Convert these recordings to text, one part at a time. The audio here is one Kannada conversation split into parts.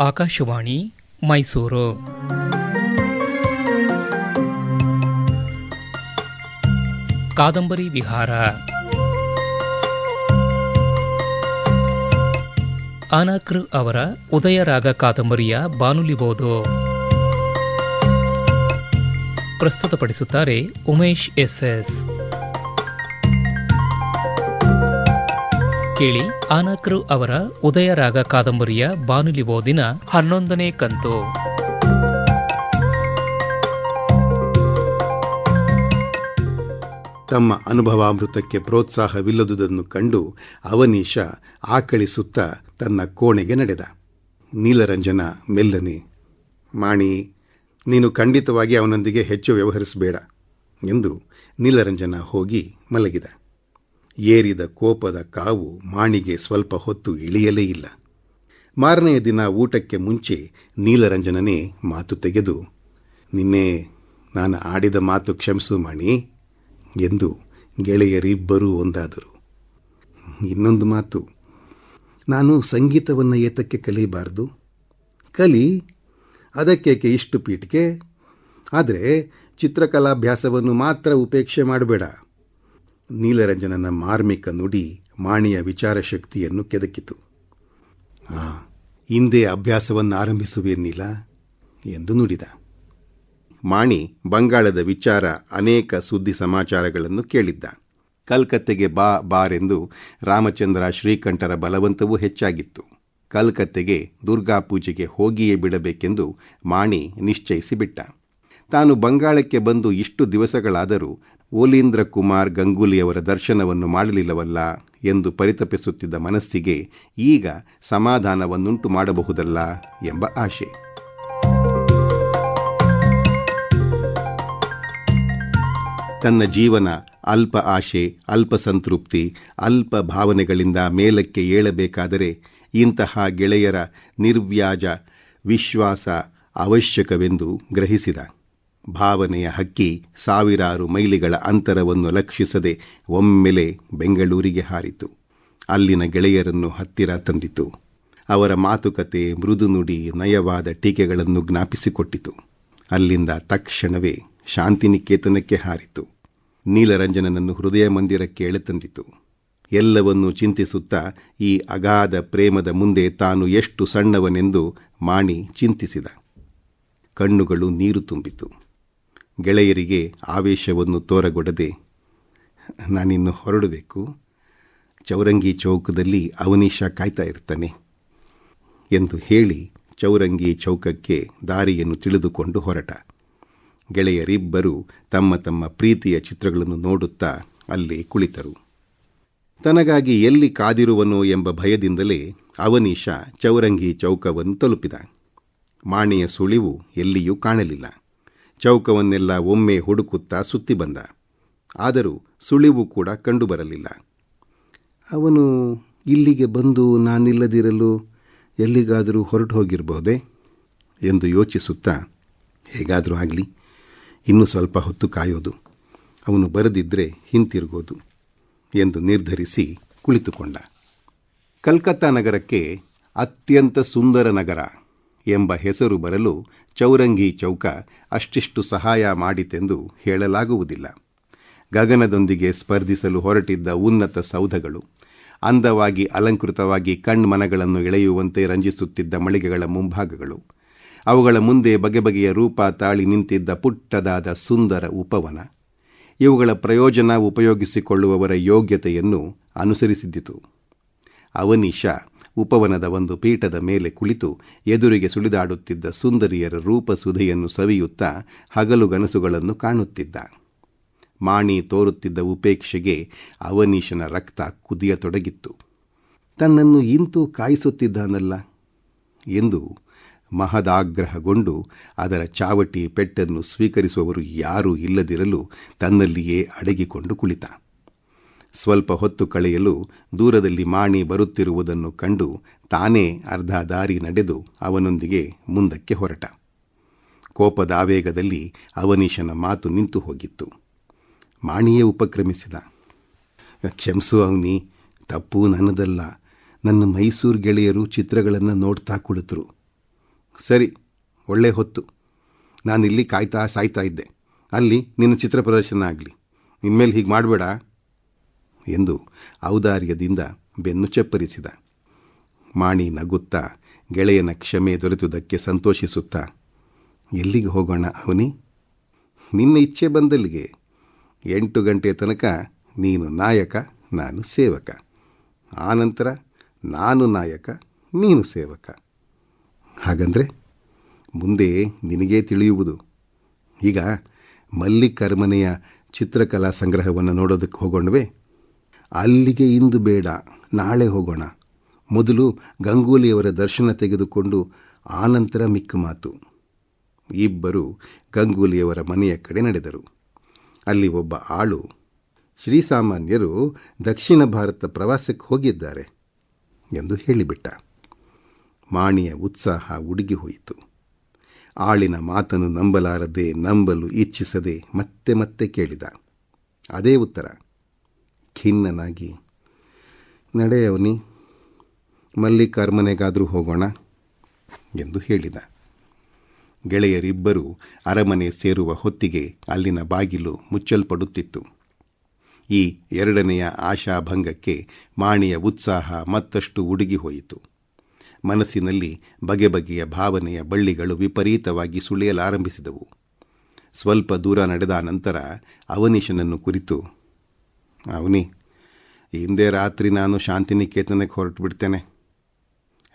ಆಕಾಶವಾಣಿ ಮೈಸೂರು. ಕಾದಂಬರಿ ವಿಹಾರ. ಅನಕೃ ಅವರ ಉದಯರಾಗ ಕಾದಂಬರಿಯ ಬಾನುಲಿ ಓದು. ಪ್ರಸ್ತುತಪಡಿಸುತ್ತಾರೆ ಉಮೇಶ್ ಎಸ್ ಎಸ್. ಕೇಳಿ ಆನಕ್ರು ಅವರ ಉದಯರಾಗ ಕಾದಂಬರಿಯ ಬಾನುಲಿ ಓದಿನ ಹನ್ನೊಂದನೇ ಕಂತು. ತಮ್ಮ ಅನುಭವಾಮೃತಕ್ಕೆ ಪ್ರೋತ್ಸಾಹವಿಲ್ಲದುದನ್ನು ಕಂಡು ಅವನೀಶ ಆಕಳಿಸುತ್ತಾ ತನ್ನ ಕೋಣೆಗೆ ನಡೆದ. ನೀಲರಂಜನ ಮೆಲ್ಲನೆ, ಮಾಣಿ, ನೀನು ಖಂಡಿತವಾಗಿ ಅವನೊಂದಿಗೆ ಹೆಚ್ಚು ವ್ಯವಹರಿಸಬೇಡ ಎಂದು ನೀಲರಂಜನ ಹೋಗಿ ಮಲಗಿದ. ಏರಿದ ಕೋಪದ ಕಾವು ಮಾಣಿಗೆ ಸ್ವಲ್ಪ ಹೊತ್ತು ಇಳಿಯಲೇ ಇಲ್ಲ. ಮಾರನೆಯ ದಿನ ಊಟಕ್ಕೆ ಮುಂಚೆ ನೀಲರಂಜನನೇ ಮಾತು ತೆಗೆದು, ನಿನ್ನೆ ನಾನು ಆಡಿದ ಮಾತು ಕ್ಷಮಿಸು ಮಾಣಿ, ಎಂದು ಗೆಳೆಯರಿಬ್ಬರೂ ಒಂದಾದರು. ಇನ್ನೊಂದು ಮಾತು, ನಾನು ಸಂಗೀತವನ್ನು ಏತಕ್ಕೆ ಕಲಿಯಬಾರದು ಕಲಿ? ಅದಕ್ಕೇಕೆ ಇಷ್ಟು ಪೀಠಿಕೆ ಆದರೆ ಚಿತ್ರಕಲಾಭ್ಯಾಸವನ್ನು ಮಾತ್ರ ಉಪೇಕ್ಷೆ ಮಾಡಬೇಡ. ನೀಲರಂಜನನ ಮಾರ್ಮಿಕ ನುಡಿ ಮಾಣಿಯ ವಿಚಾರ ಶಕ್ತಿಯನ್ನು ಕೆದಕಿತು. ಆ ಹಿಂದೆ ಅಭ್ಯಾಸವನ್ನು ಆರಂಭಿಸುವೇನಿಲ್ಲ ಎಂದು ನುಡಿದ. ಮಾಣಿ ಬಂಗಾಳದ ವಿಚಾರ ಅನೇಕ ಸುದ್ದಿ ಸಮಾಚಾರಗಳನ್ನು ಕೇಳಿದ್ದ. ಕಲ್ಕತ್ತೆಗೆ ಬಾ ಬಾರೆಂದು ರಾಮಚಂದ್ರ ಶ್ರೀಕಂಠರ ಬಲವಂತವೂ ಹೆಚ್ಚಾಗಿತ್ತು. ಕಲ್ಕತ್ತೆಗೆ ದುರ್ಗಾ ಪೂಜೆಗೆ ಹೋಗಿಯೇ ಬಿಡಬೇಕೆಂದು ಮಾಣಿ ನಿಶ್ಚಯಿಸಿಬಿಟ್ಟ. ತಾನು ಬಂಗಾಳಕ್ಕೆ ಬಂದು ಇಷ್ಟು ದಿವಸಗಳಾದರೂ ಓಲೀಂದ್ರ ಕುಮಾರ್ ಗಂಗೂಲಿಯವರ ದರ್ಶನವನ್ನು ಮಾಡಲಿಲ್ಲವಲ್ಲ ಎಂದು ಪರಿತಪಿಸುತ್ತಿದ್ದ ಮನಸ್ಸಿಗೆ ಈಗ ಸಮಾಧಾನವನ್ನುಂಟು ಮಾಡಬಹುದಲ್ಲ ಎಂಬ ಆಶೆ. ತನ್ನ ಜೀವನ ಅಲ್ಪ ಆಶೆ, ಅಲ್ಪ ಸಂತೃಪ್ತಿ, ಅಲ್ಪ ಭಾವನೆಗಳಿಂದ ಮೇಲಕ್ಕೆ ಏಳಬೇಕಾದರೆ ಇಂತಹ ಗೆಳೆಯರ ನಿರ್ವ್ಯಾಜ ವಿಶ್ವಾಸ ಅವಶ್ಯಕವೆಂದು ಗ್ರಹಿಸಿದ. ಭಾವನೆಯ ಹಕ್ಕಿ ಸಾವಿರಾರು ಮೈಲಿಗಳ ಅಂತರವನ್ನು ಲಕ್ಷಿಸದೆ ಒಮ್ಮೆಲೆ ಬೆಂಗಳೂರಿಗೆ ಹಾರಿತು. ಅಲ್ಲಿನ ಗೆಳೆಯರನ್ನು ಹತ್ತಿರ ತಂದಿತು. ಅವರ ಮಾತುಕತೆ ಮೃದು ನುಡಿ ನಯವಾದ ಟೀಕೆಗಳನ್ನು ಜ್ಞಾಪಿಸಿಕೊಟ್ಟಿತು. ಅಲ್ಲಿಂದ ತಕ್ಷಣವೇ ಶಾಂತಿನಿಕೇತನಕ್ಕೆ ಹಾರಿತು. ನೀಲರಂಜನನನ್ನು ಹೃದಯ ಮಂದಿರಕ್ಕೆ ಎಳೆತಂದಿತು ಎಲ್ಲವನ್ನೂ ಚಿಂತಿಸುತ್ತಾ ಈ ಅಗಾಧ ಪ್ರೇಮದ ಮುಂದೆ ತಾನು ಎಷ್ಟು ಸಣ್ಣವನೆಂದು ಮಾಣಿ ಚಿಂತಿಸಿದ. ಕಣ್ಣುಗಳು ನೀರು ತುಂಬಿತು. ಗೆಳೆಯರಿಗೆ ಆವೇಶವನ್ನು ತೋರಗೊಡದೆ ನಾನಿನ್ನು ಹೊರಡಬೇಕು. ಚೌರಂಗಿ ಚೌಕದಲ್ಲಿ ಅವನೀಶ ಕಾಯ್ತಾ ಇರ್ತಾನೆ ಎಂದು ಹೇಳಿ ಚೌರಂಗಿ ಚೌಕಕ್ಕೆ ದಾರಿಯನ್ನು ತಿಳಿದುಕೊಂಡು ಹೊರಟ. ಗೆಳೆಯರಿಬ್ಬರು ತಮ್ಮ ತಮ್ಮ ಪ್ರೀತಿಯ ಚಿತ್ರಗಳನ್ನು ನೋಡುತ್ತಾ ಅಲ್ಲಿ ಕುಳಿತರು. ತನಗಾಗಿ ಎಲ್ಲಿ ಕಾದಿರುವನೋ ಎಂಬ ಭಯದಿಂದಲೇ ಅವನೀಶ ಚೌರಂಗಿ ಚೌಕವನ್ನು ತಲುಪಿದ. ಮಾಣಿಯ ಸುಳಿವು ಎಲ್ಲಿಯೂ ಕಾಣಲಿಲ್ಲ. ಚೌಕವನ್ನೆಲ್ಲ ಒಮ್ಮೆ ಹುಡುಕುತ್ತಾ ಸುತ್ತಿ ಬಂದ. ಆದರೂ ಸುಳಿವು ಕೂಡ ಕಂಡುಬರಲಿಲ್ಲ. ಅವನು, ಇಲ್ಲಿಗೆ ಬಂದು ನಾನಿಲ್ಲದಿರಲು ಎಲ್ಲಿಗಾದರೂ ಹೊರಟು ಹೋಗಿರಬಹುದೇ ಎಂದು ಯೋಚಿಸುತ್ತಾ, ಹೇಗಾದರೂ ಆಗಲಿ, ಇನ್ನೂ ಸ್ವಲ್ಪ ಹೊತ್ತು ಕಾಯೋದು. ಅವನು ಬರೆದಿದ್ದರೆ ಹಿಂತಿರುಗೋದು, ಎಂದು ನಿರ್ಧರಿಸಿ ಕುಳಿತುಕೊಂಡ. ಕಲ್ಕತ್ತಾ ನಗರಕ್ಕೆ ಅತ್ಯಂತ ಸುಂದರ ನಗರ. ಎಂಬ ಹೆಸರು ಬರಲು ಚೌರಂಗಿ ಚೌಕ ಅಷ್ಟಿಷ್ಟು ಸಹಾಯ ಮಾಡಿತೆಂದು ಹೇಳಲಾಗುವುದಿಲ್ಲ. ಗಗನದೊಂದಿಗೆ ಸ್ಪರ್ಧಿಸಲು ಹೊರಟಿದ್ದ ಉನ್ನತ ಸೌಧಗಳು, ಅಂದವಾಗಿ ಅಲಂಕೃತವಾಗಿ ಕಣ್ಮನಗಳನ್ನು ಎಳೆಯುವಂತೆ ರಂಜಿಸುತ್ತಿದ್ದ ಮಳಿಗೆಗಳ ಮುಂಭಾಗಗಳು, ಅವುಗಳ ಮುಂದೆ ಬಗೆ ಬಗೆಯ ರೂಪ ತಾಳಿ ನಿಂತಿದ್ದ ಪುಟ್ಟದಾದ ಸುಂದರ ಉಪವನ. ಇವುಗಳ ಪ್ರಯೋಜನ ಉಪಯೋಗಿಸಿಕೊಳ್ಳುವವರ ಯೋಗ್ಯತೆಯನ್ನು ಅನುಸರಿಸಿದ್ದಿತು. ಅವನೀಶ ಉಪವನದ ಒಂದು ಪೀಠದ ಮೇಲೆ ಕುಳಿತು ಎದುರಿಗೆ ಸುಳಿದಾಡುತ್ತಿದ್ದ ಸುಂದರಿಯರ ರೂಪಸುಧೆಯನ್ನು ಸವಿಯುತ್ತಾ ಹಗಲುಗನಸುಗಳನ್ನು ಕಾಣುತ್ತಿದ್ದ. ಮಾಣಿ ತೋರುತ್ತಿದ್ದ ಉಪೇಕ್ಷೆಗೆ ಅವನೀಶನ ರಕ್ತ ಕುದಿಯತೊಡಗಿತ್ತು. ತನ್ನನ್ನು ಇಂತೂ ಕಾಯಿಸುತ್ತಿದ್ದಾನಲ್ಲ ಎಂದು ಮಹದಾಗ್ರಹಗೊಂಡು ಅದರ ಚಾವಟಿ ಪೆಟ್ಟನ್ನು ಸ್ವೀಕರಿಸುವವರು ಯಾರೂ ಇಲ್ಲದಿರಲು ತನ್ನಲ್ಲಿಯೇ ಅಡಗಿಕೊಂಡು ಕುಳಿತ. ಸ್ವಲ್ಪ ಹೊತ್ತು ಕಳೆಯಲು ದೂರದಲ್ಲಿ ಮಾಣಿ ಬರುತ್ತಿರುವುದನ್ನು ಕಂಡು ತಾನೇ ಅರ್ಧ ದಾರಿ ನಡೆದು ಅವನೊಂದಿಗೆ ಮುಂದಕ್ಕೆ ಹೊರಟ. ಕೋಪದ ಆವೇಗದಲ್ಲಿ ಅವನೀಶನ ಮಾತು ನಿಂತು ಹೋಗಿತ್ತು. ಮಾಣಿಯೇ ಉಪಕ್ರಮಿಸಿದ. ಕ್ಷಮಿಸು ಅವನಿ, ತಪ್ಪು ನನ್ನದಲ್ಲ. ನನ್ನ ಮೈಸೂರು ಗೆಳೆಯರು ಚಿತ್ರಗಳನ್ನು ನೋಡ್ತಾ ಕುಳಿತರು. ಸರಿ, ಒಳ್ಳೆ ಹೊತ್ತು. ನಾನಿಲ್ಲಿ ಕಾಯ್ತಾ ಸಾಯ್ತಾ ಇದ್ದೆ. ಅಲ್ಲಿ ನಿನ್ನ ಚಿತ್ರ ಪ್ರದರ್ಶನ ಆಗಲಿ. ಇನ್ಮೇಲೆ ಹೀಗೆ ಮಾಡಬೇಡ. ಎಂದು ಔದಾರ್ಯದಿಂದ ಬೆನ್ನು ಚಪ್ಪರಿಸಿದ ಮಾಣಿ ನಗುತ್ತಾ, ಗೆಳೆಯನ ಕ್ಷಮೆ ದೊರೆತುದಕ್ಕೆ ಸಂತೋಷಿಸುತ್ತಾ, ಎಲ್ಲಿಗೆ ಹೋಗೋಣ ಅವನಿ? ನಿನ್ನ ಇಚ್ಛೆ ಬಂದಲ್ಲಿಗೆ. ಎಂಟು ಗಂಟೆ ತನಕ ನೀನು ನಾಯಕ, ನಾನು ಸೇವಕ. ಆನಂತರ ನಾನು ನಾಯಕ, ನೀನು ಸೇವಕ. ಹಾಗಂದರೆ ಮುಂದೆ ನಿನಗೇ ತಿಳಿಯುವುದು. ಈಗ ಮಲ್ಲಿಕರ್ಮನೆಯ ಚಿತ್ರಕಲಾ ಸಂಗ್ರಹವನ್ನು ನೋಡೋದಕ್ಕೆ ಹೋಗೋಣವೇ. ಅಲ್ಲಿಗೆ ಇಂದು ಬೇಡ, ನಾಳೆ ಹೋಗೋಣ. ಮೊದಲು ಗಂಗೂಲಿಯವರ ದರ್ಶನ ತೆಗೆದುಕೊಂಡು ಆನಂತರ ಮಿಕ್ಕ ಮಾತು. ಇಬ್ಬರು ಗಂಗೂಲಿಯವರ ಮನೆಯ ಕಡೆ ನಡೆದರು. ಅಲ್ಲಿ ಒಬ್ಬ ಆಳು ಶ್ರೀಸಾಮಾನ್ಯರು ದಕ್ಷಿಣ ಭಾರತ ಪ್ರವಾಸಕ್ಕೆ ಹೋಗಿದ್ದಾರೆ ಎಂದು ಹೇಳಿಬಿಟ್ಟ. ಮಾಣಿಯ ಉತ್ಸಾಹ ಉಡುಗಿ ಹೋಯಿತು. ಆಳಿನ ಮಾತನ್ನು ನಂಬಲಾರದೆ ನಂಬಲು ಇಚ್ಛಿಸದೆ ಮತ್ತೆ ಮತ್ತೆ ಕೇಳಿದ. ಅದೇ ಉತ್ತರ. ಖಿನ್ನನಾಗಿ. ನಡೆಯವನಿ ಮಲ್ಲಿಕಾರ್ಮನೆಗಾದರೂ ಹೋಗೋಣ ಎಂದು ಹೇಳಿದ. ಗೆಳೆಯರಿಬ್ಬರು ಅರಮನೆ ಸೇರುವ ಹೊತ್ತಿಗೆ ಅಲ್ಲಿನ ಬಾಗಿಲು ಮುಚ್ಚಲ್ಪಡುತ್ತಿತ್ತು. ಈ ಎರಡನೆಯ ಆಶಾಭಂಗಕ್ಕೆ ಮಾಣಿಯ ಉತ್ಸಾಹ ಮತ್ತಷ್ಟು ಉಡುಗಿಹೋಯಿತು ಮನಸ್ಸಿನಲ್ಲಿ ಬಗೆ ಬಗೆಯ ಭಾವನೆಯ ಬಳ್ಳಿಗಳು ವಿಪರೀತವಾಗಿ ಸುಳಿಯಲಾರಂಭಿಸಿದವು. ಸ್ವಲ್ಪ ದೂರ ನಡೆದ ನಂತರ ಅವನೀಶನನ್ನು ಕುರಿತು ಅವನಿ, ಹಿಂದೆ ರಾತ್ರಿ ನಾನು ಶಾಂತಿನಿಕೇತನಕ್ಕೆ ಹೊರಟು ಬಿಡ್ತೇನೆ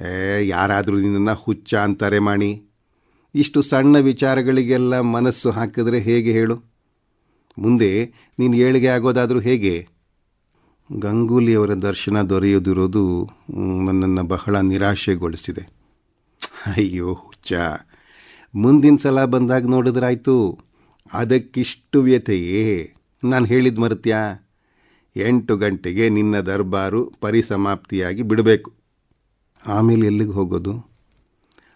ಏ ಯಾರಾದರೂ ನಿನ್ನನ್ನು ಹುಚ್ಚ ಅಂತಾರೆ ಮಾಣಿ. ಇಷ್ಟು ಸಣ್ಣ ವಿಚಾರಗಳಿಗೆಲ್ಲ ಮನಸ್ಸು ಹಾಕಿದ್ರೆ ಹೇಗೆ ಹೇಳು? ಮುಂದೆ ನೀನು ಏಳಿಗೆ ಆಗೋದಾದರೂ ಹೇಗೆ? ಗಂಗೂಲಿಯವರ ದರ್ಶನ ದೊರೆಯದಿರೋದು ನನ್ನನ್ನು ಬಹಳ ನಿರಾಶೆಗೊಳಿಸಿದೆ. ಅಯ್ಯೋ, ಹುಚ್ಚ. ಮುಂದಿನ ಸಲ ಬಂದಾಗ ನೋಡಿದ್ರಾಯ್ತು ಅದಕ್ಕಿಷ್ಟು ವ್ಯಥೆಯೇ. ನಾನು ಹೇಳಿದ ಮರ್ತ್ಯಾ? ಎಂಟು ಗಂಟೆಗೆ ನಿನ್ನ ದರ್ಬಾರು ಪರಿಸಮಾಪ್ತಿಯಾಗಿ ಬಿಡಬೇಕು. ಆಮೇಲೆ ಎಲ್ಲಿಗೆ ಹೋಗೋದು?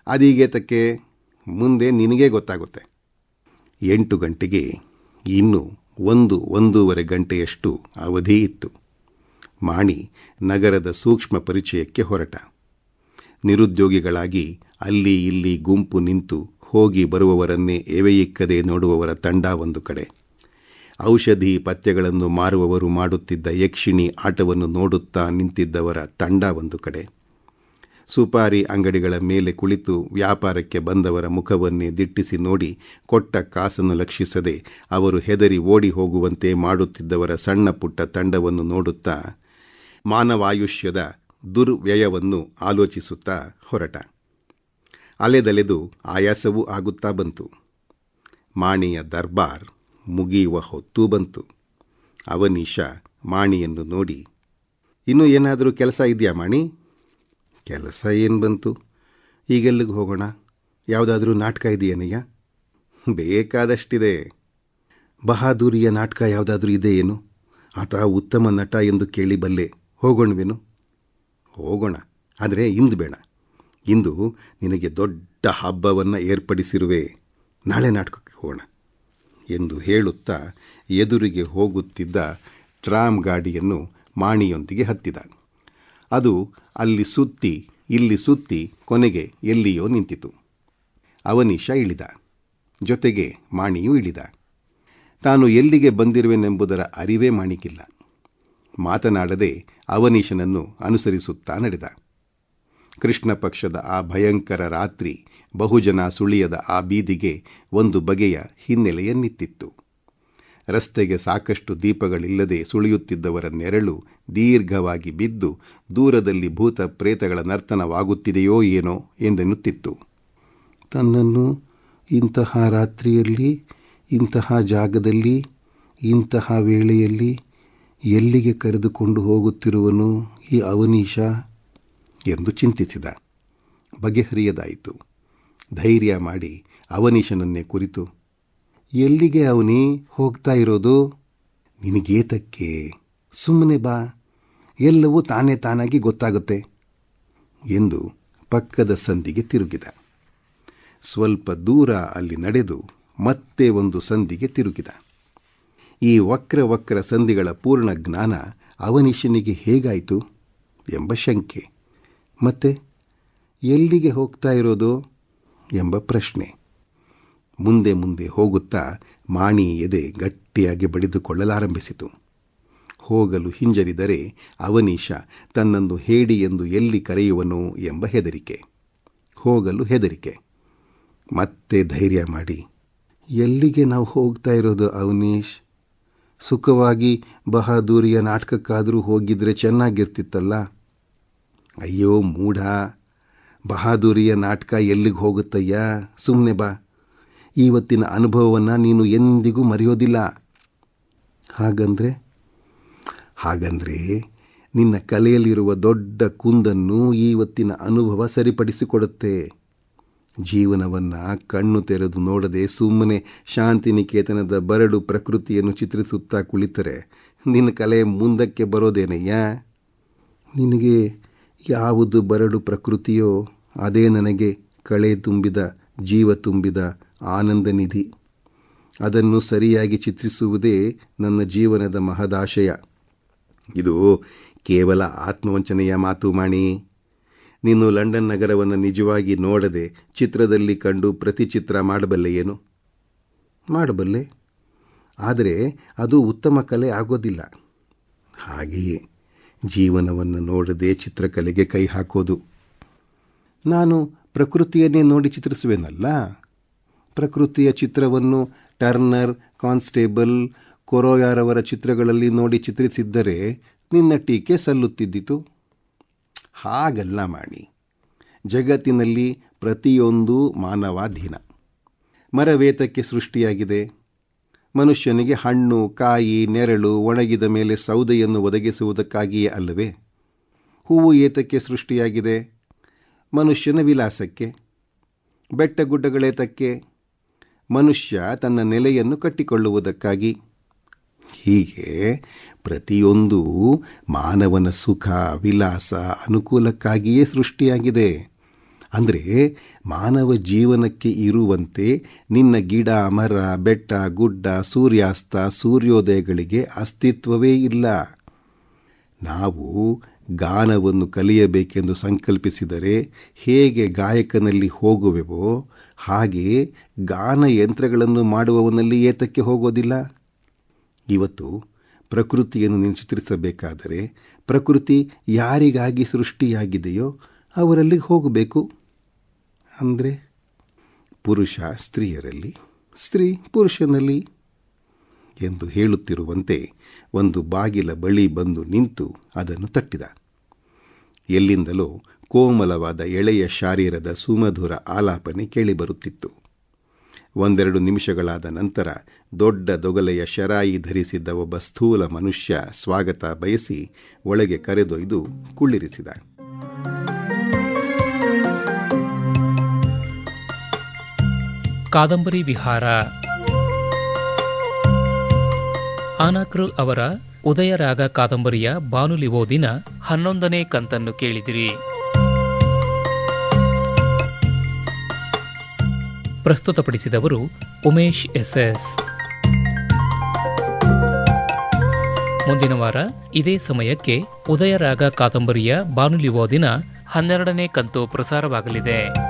ಅದೀಗೆ ತಕ್ಕೆ ಮುಂದೆ ನಿನಗೇ ಗೊತ್ತಾಗುತ್ತೆ. ಎಂಟು ಗಂಟೆಗೆ ಇನ್ನೂ ಒಂದು, ಒಂದೂವರೆ ಗಂಟೆಯಷ್ಟು ಅವಧಿ ಇತ್ತು. ಮಾಣಿ ನಗರದ ಸೂಕ್ಷ್ಮ ಪರಿಚಯಕ್ಕೆ ಹೊರಟ. ನಿರುದ್ಯೋಗಿಗಳಾಗಿ ಅಲ್ಲಿ ಇಲ್ಲಿ ಗುಂಪು ನಿಂತು ಹೋಗಿ ಬರುವವರನ್ನೇ ಎವೆಯಿಕ್ಕದೆ ನೋಡುವವರ ತಂಡ ಒಂದು ಕಡೆ. ಔಷಧಿ ಪಥ್ಯಗಳನ್ನು ಮಾರುವವರು ಮಾಡುತ್ತಿದ್ದ ಯಕ್ಷಿಣಿ ಆಟವನ್ನು ನೋಡುತ್ತಾ ನಿಂತಿದ್ದವರ ತಂಡ ಒಂದು ಕಡೆ. ಸುಪಾರಿ ಅಂಗಡಿಗಳ ಮೇಲೆ ಕುಳಿತು ವ್ಯಾಪಾರಕ್ಕೆ ಬಂದವರ ಮುಖವನ್ನೇ ದಿಟ್ಟಿಸಿ ನೋಡಿ ಕೊಟ್ಟ ಕಾಸನ್ನು ಲಕ್ಷಿಸದೆ ಅವರು ಹೆದರಿ ಓಡಿ ಹೋಗುವಂತೆ ಮಾಡುತ್ತಿದ್ದವರ ಸಣ್ಣ ಪುಟ್ಟ ತಂಡವನ್ನು ನೋಡುತ್ತಾ ಮಾನವಾಯುಷ್ಯದ ದುರ್ವ್ಯಯವನ್ನು ಆಲೋಚಿಸುತ್ತಾ ಹೊರಟ. ಅಲೆದಲೆದು ಆಯಾಸವೂ ಆಗುತ್ತಾ ಬಂತು. ಮಾಣಿಯ ದರ್ಬಾರ್ ಮುಗಿಯುವ ಹೊತ್ತೂ ಬಂತು ಅವನೀಶ ಮಾಣಿಯನ್ನು ನೋಡಿ, ಇನ್ನೂ ಏನಾದರೂ ಕೆಲಸ ಇದೆಯಾ ಮಾಣಿ? ಕೆಲಸ ಏನು ಬಂತು? ಈಗೆಲ್ಲಿಗೆ ಹೋಗೋಣ? ಯಾವುದಾದ್ರೂ ನಾಟಕ ಇದೆಯೇನಯ್ಯ ಬೇಕಾದಷ್ಟಿದೆ. ಬಹಾದೂರಿಯ ನಾಟಕ ಯಾವುದಾದ್ರೂ ಇದೆ ಏನು? ಆತ ಉತ್ತಮ ನಟ ಎಂದು ಕೇಳಿ ಬಲ್ಲೆ ಹೋಗೋಣವೇನು? ಹೋಗೋಣ, ಆದರೆ ಇಂದು ಬೇಡ. ಇಂದು ನಿನಗೆ ದೊಡ್ಡ ಹಬ್ಬವನ್ನು ಏರ್ಪಡಿಸಿರುವೆ. ನಾಳೆ ನಾಟಕಕ್ಕೆ ಹೋಗೋಣ. ಎಂದು ಹೇಳುತ್ತಾ ಎದುರಿಗೆ ಹೋಗುತ್ತಿದ್ದ ಟ್ರಾಮ್ ಗಾಡಿಯನ್ನು ಮಾಣಿಯೊಂದಿಗೆ ಹತ್ತಿದ. ಅದು ಅಲ್ಲಿ ಸುತ್ತಿ, ಇಲ್ಲಿ ಸುತ್ತಿ ಕೊನೆಗೆ ಎಲ್ಲಿಯೋ ನಿಂತಿತು. ಅವನೀಶ ಇಳಿದ. ಜೊತೆಗೆ ಮಾಣಿಯೂ ಇಳಿದ. ತಾನು ಎಲ್ಲಿಗೆ ಬಂದಿರುವೆನೆಂಬುದರ ಅರಿವೇ ಮಾಣಿಕಿಲ್ಲ. ಮಾತನಾಡದೆ ಅವನೀಶನನ್ನು ಅನುಸರಿಸುತ್ತಾ ನಡೆದ. ಕೃಷ್ಣ ಪಕ್ಷದ ಆ ಭಯಂಕರ ರಾತ್ರಿ ಬಹುಜನ ಸುಳಿಯದ ಆ ಬೀದಿಗೆ ಒಂದು ಬಗೆಯ ಹಿನ್ನೆಲೆಯನ್ನಿತ್ತಿತ್ತು. ರಸ್ತೆಗೆ ಸಾಕಷ್ಟು ದೀಪಗಳಿಲ್ಲದೆ ಸುಳಿಯುತ್ತಿದ್ದವರ ನೆರಳು ದೀರ್ಘವಾಗಿ ಬಿದ್ದು ದೂರದಲ್ಲಿ ಭೂತ ಪ್ರೇತಗಳ ನರ್ತನವಾಗುತ್ತಿದೆಯೋ ಏನೋ ಎಂದೆನ್ನುತ್ತಿತ್ತು. ತನ್ನನ್ನು ಇಂತಹ ರಾತ್ರಿಯಲ್ಲಿ, ಇಂತಹ ಜಾಗದಲ್ಲಿ, ಇಂತಹ ವೇಳೆಯಲ್ಲಿ ಎಲ್ಲಿಗೆ ಕರೆದುಕೊಂಡು ಹೋಗುತ್ತಿರುವನು ಈ ಅವನೀಶ? ಎಂದು ಚಿಂತಿಸಿದ. ಬಗೆಹರಿಯದಾಯಿತು. ಧೈರ್ಯ ಮಾಡಿ ಅವನೀಶನನ್ನೇ ಕುರಿತು, ಎಲ್ಲಿಗೆ ಅವನಿ ಹೋಗ್ತಾ ಇರೋದು? ನಿನಗೇತಕ್ಕೆ? ಸುಮ್ಮನೆ ಬಾ. ಎಲ್ಲವೂ ತಾನೇ ತಾನಾಗಿ ಗೊತ್ತಾಗುತ್ತೆ ಎಂದು ಪಕ್ಕದ ಸಂದಿಗೆ ತಿರುಗಿದ. ಸ್ವಲ್ಪ ದೂರ ಅಲ್ಲಿ ನಡೆದು ಮತ್ತೆ ಒಂದು ಸಂದಿಗೆ ತಿರುಗಿದ. ಈ ವಕ್ರ ವಕ್ರ ಸಂಧಿಗಳ ಪೂರ್ಣ ಜ್ಞಾನ ಅವನಿಶನಿಗೆ ಹೇಗಾಯಿತು? ಎಂಬ ಶಂಕೆ. ಮತ್ತೆ, ಎಲ್ಲಿಗೆ ಹೋಗ್ತಾ ಇರೋದು? ಎಂಬ ಪ್ರಶ್ನೆ. ಮುಂದೆ ಮುಂದೆ ಹೋಗುತ್ತಾ ಮಾಣಿ ಎದೆ ಗಟ್ಟಿಯಾಗಿ ಬಡಿದುಕೊಳ್ಳಲಾರಂಭಿಸಿತು. ಹೋಗಲು ಹಿಂಜರಿದರೆ ಅವನೀಶ ತನ್ನನ್ನು ಹೇಡಿ ಎಂದು ಎಲ್ಲಿ ಕರೆಯುವನು ಎಂಬ ಹೆದರಿಕೆ. ಹೋಗಲು ಹೆದರಿಕೆ. ಮತ್ತೆ ಧೈರ್ಯ ಮಾಡಿ. ಎಲ್ಲಿಗೆ ನಾವು ಹೋಗ್ತಾ ಇರೋದು ಅವನೀಶ್? ಸುಖವಾಗಿ ಬಹದೂರಿಯ ನಾಟಕಕ್ಕಾದರೂ ಹೋಗಿದ್ರೆ ಚೆನ್ನಾಗಿರ್ತಿತ್ತಲ್ಲ. ಅಯ್ಯೋ, ಮೂಢ. ಬಹಾದೂರಿಯ ನಾಟಕ ಎಲ್ಲಿಗೆ ಹೋಗುತ್ತಯ್ಯ? ಸುಮ್ಮನೆ ಬಾ. ಇವತ್ತಿನ ಅನುಭವವನ್ನು ನೀನು ಎಂದಿಗೂ ಮರೆಯೋದಿಲ್ಲ. ಹಾಗಂದ್ರೆ? ಹಾಗಂದ್ರೆ ನಿನ್ನ ಕಲೆಯಲ್ಲಿರುವ ದೊಡ್ಡ ಕುಂದನ್ನು ಇವತ್ತಿನ ಅನುಭವ ಸರಿಪಡಿಸಿಕೊಡುತ್ತೆ. ಜೀವನವನ್ನು ಕಣ್ಣು ತೆರೆದು ನೋಡದೆ ಸುಮ್ಮನೆ ಶಾಂತಿನಿಕೇತನದ ಬರಡು ಪ್ರಕೃತಿಯನ್ನು ಚಿತ್ರಿಸುತ್ತಾ ಕುಳಿತರೆ ನಿನ್ನ ಕಲೆ ಮುಂದಕ್ಕೆ ಬರೋದೇನಯ್ಯ? ನಿನಗೆ ಯಾವುದು ಬರಡು ಪ್ರಕೃತಿಯೋ ಅದೇ ನನಗೆ ಕಳೆ ತುಂಬಿದ, ಜೀವ ತುಂಬಿದ ಆನಂದ ನಿಧಿ ಅದನ್ನು ಸರಿಯಾಗಿ ಚಿತ್ರಿಸುವುದೇ ನನ್ನ ಜೀವನದ ಮಹದಾಶಯ. ಇದು ಕೇವಲ ಆತ್ಮವಂಚನೆಯ ಮಾತು ಮಾಣಿ. ನೀನು ಲಂಡನ್ ನಗರವನ್ನು ನಿಜವಾಗಿ ನೋಡದೆ ಚಿತ್ರದಲ್ಲಿ ಕಂಡು ಪ್ರತಿ ಚಿತ್ರ ಮಾಡಬಲ್ಲೆ ಏನು ಮಾಡಬಲ್ಲೆ. ಆದರೆ ಅದು ಉತ್ತಮ ಕಲೆ ಆಗೋದಿಲ್ಲ. ಹಾಗೆಯೇ. ಜೀವನವನ್ನು ನೋಡದೆ ಚಿತ್ರಕಲೆಗೆ ಕೈ ಹಾಕೋದು. ನಾನು ಪ್ರಕೃತಿಯನ್ನೇ ನೋಡಿ ಚಿತ್ರಿಸುವೆನಲ್ಲ? ಪ್ರಕೃತಿಯ ಚಿತ್ರವನ್ನು ಟರ್ನರ್, ಕಾನ್ಸ್ಟೇಬಲ್, ಕೊರೋಯಾರವರ ಚಿತ್ರಗಳಲ್ಲಿ ನೋಡಿ ಚಿತ್ರಿಸಿದ್ದರೆ ನಿನ್ನ ಟೀಕೆ ಸಲ್ಲುತ್ತಿದ್ದಿತು. ಹಾಗಲ್ಲ ಮಾಡಿ ಜಗತ್ತಿನಲ್ಲಿ ಪ್ರತಿಯೊಂದು ಮಾನವಾಧೀನ. ಮರವೇತಕ್ಕೆ ಸೃಷ್ಟಿಯಾಗಿದೆ. ಮನುಷ್ಯನಿಗೆ ಹಣ್ಣು, ಕಾಯಿ, ನೆರಳು, ಒಣಗಿದ ಮೇಲೆ ಸೌದೆಯನ್ನು ಒದಗಿಸುವುದಕ್ಕಾಗಿಯೇ ಅಲ್ಲವೇ? ಹೂವು ಏತಕ್ಕೆ ಸೃಷ್ಟಿಯಾಗಿದೆ? ಮನುಷ್ಯನ ವಿಲಾಸಕ್ಕೆ? ಬೆಟ್ಟ ಗುಡ್ಡಗಳೇತಕ್ಕೆ ಮನುಷ್ಯ ತನ್ನ ನೆಲೆಯನ್ನು ಕಟ್ಟಿಕೊಳ್ಳುವುದಕ್ಕಾಗಿ? ಹೀಗೆ ಪ್ರತಿಯೊಂದು ಮಾನವನ ಸುಖ, ವಿಲಾಸ, ಅನುಕೂಲಕ್ಕಾಗಿಯೇ ಸೃಷ್ಟಿಯಾಗಿದೆ. ಅಂದರೆ ಮಾನವ ಜೀವನಕ್ಕೆ ಇರುವಂತೆ ನಿನ್ನ ಗಿಡ, ಮರ, ಬೆಟ್ಟ, ಗುಡ್ಡ, ಸೂರ್ಯಾಸ್ತ, ಸೂರ್ಯೋದಯಗಳಿಗೆ ಅಸ್ತಿತ್ವವೇ ಇಲ್ಲ. ನಾವು ಗಾನವನ್ನು ಕಲಿಯಬೇಕೆಂದು ಸಂಕಲ್ಪಿಸಿದರೆ ಹೇಗೆ ಗಾಯಕನಲ್ಲಿ ಹೋಗುವೆವೋ ಹಾಗೆ ಗಾನ ಯಂತ್ರಗಳನ್ನು ಮಾಡುವವನಲ್ಲಿ ಏತಕ್ಕೆ ಹೋಗೋದಿಲ್ಲ. ಇವತ್ತು ಪ್ರಕೃತಿಯನ್ನು ನೀನು ಚಿತ್ರಿಸಬೇಕಾದರೆ ಪ್ರಕೃತಿ ಯಾರಿಗಾಗಿ ಸೃಷ್ಟಿಯಾಗಿದೆಯೋ ಅವರಲ್ಲಿ ಹೋಗಬೇಕು. ಅಂದರೆ ಪುರುಷ ಸ್ತ್ರೀಯರಲ್ಲಿ ಸ್ತ್ರೀ ಪುರುಷನಲ್ಲಿ ಎಂದು ಹೇಳುತ್ತಿರುವಂತೆ ಒಂದು ಬಾಗಿಲ ಬಳಿ ಬಂದು ನಿಂತು ಅದನ್ನು ತಟ್ಟಿದ. ಎಲ್ಲಿಂದಲೋ ಕೋಮಲವಾದ ಎಳೆಯ ಶಾರೀರದ ಸುಮಧುರ ಆಲಾಪನೆ ಕೇಳಿಬರುತ್ತಿತ್ತು. ಒಂದೆರಡು ನಿಮಿಷಗಳಾದ ನಂತರ ದೊಡ್ಡ ದೊಗಲೆಯ ಶರಾಯಿ ಧರಿಸಿದ್ದ ಒಬ್ಬ ಸ್ಥೂಲ ಮನುಷ್ಯ ಸ್ವಾಗತ ಬಯಸಿ ಒಳಗೆ ಕರೆದೊಯ್ದು ಕುಳ್ಳಿರಿಸಿದ. ಕಾದಂಬರಿ ವಿಹಾರ. ಆನಾಕ್ರು ಅವರ ಉದಯರಾಗ ಕಾದಂಬರಿಯ ಬಾನುಲಿ ಓದಿನ ಹನ್ನೊಂದನೇ ಕಂತನ್ನು ಕೇಳಿದಿರಿ. ಪ್ರಸ್ತುತಪಡಿಸಿದವರು ಉಮೇಶ್ ಎಸ್ಎಸ್ ಮುಂದಿನ ವಾರ ಇದೇ ಸಮಯಕ್ಕೆ ಉದಯರಾಗ ಕಾದಂಬರಿಯ ಬಾನುಲಿ ಓದಿನ ಹನ್ನೆರಡನೇ ಕಂತು ಪ್ರಸಾರವಾಗಲಿದೆ.